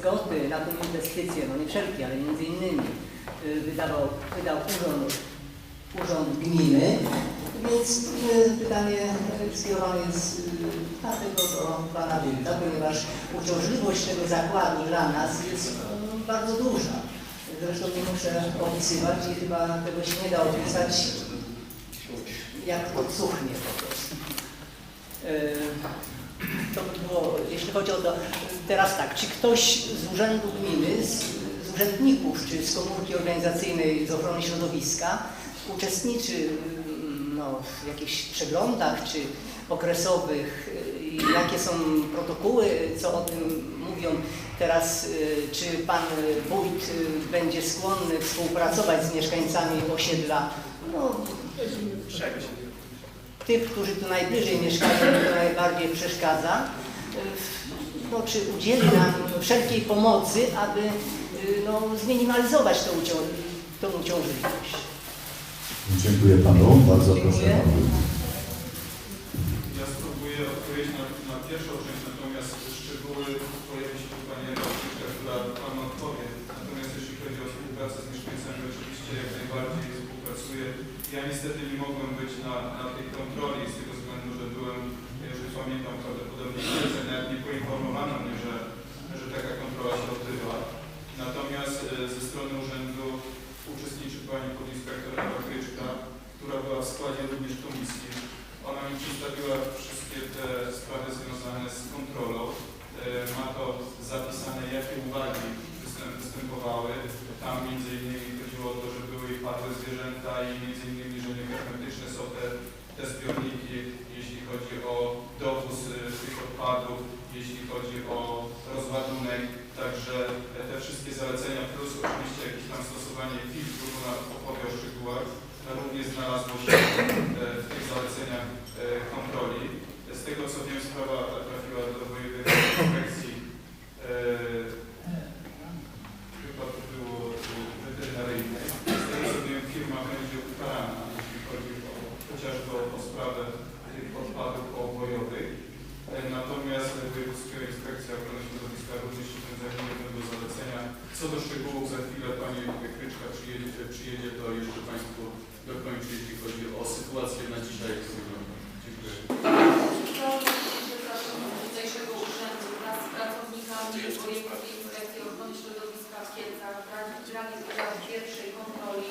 zgody na tę inwestycję, no nie wszelkie, ale między innymi y, wydawał, wydał urząd, urząd gminy, więc pytanie skierowane jest y, dlatego do Pana Wójta, ponieważ uciążliwość tego zakładu dla nas jest y, bardzo duża. Zresztą nie muszę opisywać i chyba tego się nie da opisać, jak podsuchnie po prostu. To by było, jeśli chodzi o to, teraz tak, czy ktoś z Urzędu Gminy, z, z urzędników, czy z komórki organizacyjnej z ochrony środowiska uczestniczy mm, no, w jakichś przeglądach, czy okresowych, y, jakie są protokoły, co o tym mówią. Teraz, y, czy Pan Wójt y, będzie skłonny współpracować z mieszkańcami osiedla, no, tych, którzy tu najbliżej mieszkają, to najbardziej przeszkadza, no, czy udzieli nam wszelkiej pomocy, aby y, no, zminimalizować tą, ucią tą uciążliwość. Dziękuję Panu. Bardzo proszę Dziękuję. Pan Wójt. Ja spróbuję odpowiedzieć na, na pierwszą część, natomiast szczegóły pojawi się tu Pani Rosicka, która Panu odpowie. Natomiast jeśli chodzi o współpracę z mieszkańcami, oczywiście jak najbardziej współpracuję. Ja niestety nie mogłem być na, na tej kontroli z tego względu, że byłem, nie pamiętam prawdopodobnie, nie, nawet nie poinformowano mnie, że, że taka kontrola się odbywa. Natomiast e, ze strony urzędu uczestniczy Pani podinspektor Ewa Kryczka, która była w składzie również komisji. Ona mi przedstawiła wszystkie te sprawy związane z kontrolą. E, Ma to zapisane, jakie uwagi występ- występowały. Tam między innymi chodziło o to, że były i padłe zwierzęta i między innymi, że niehermetyczne są te, te zbiorniki, jeśli chodzi o dowóz e, tych odpadów, jeśli chodzi o rozładunek. Także te wszystkie zalecenia plus oczywiście jakieś tam stosowanie filtru, ona opowie o szczegółach, również znalazło się e, w tych zaleceniach e, kontroli. Z tego co wiem, sprawa trafiła do wojewódzkiej inspekcji, e, chyba to było e, weterynaryjnej. Z tego co wiem, firma będzie ukarana, jeśli chodzi o, chociażby o, o sprawę tych odpadów obojowych. E, Natomiast Wojewódzka Inspekcja Ochrony Środowiska również się tym zajmuje do zalecenia. Co do szczegółów za chwilę Pani Kryczka przyjedzie, przyjedzie to jeszcze Państwu dokończy, jeśli chodzi o sytuację na dzisiaj. Dziękuję. tutejszego urzędu wraz z pracownikami Wojewódzkiej Inspekcji Ochrony Środowiska w Kielcach w udziału pierwszej kontroli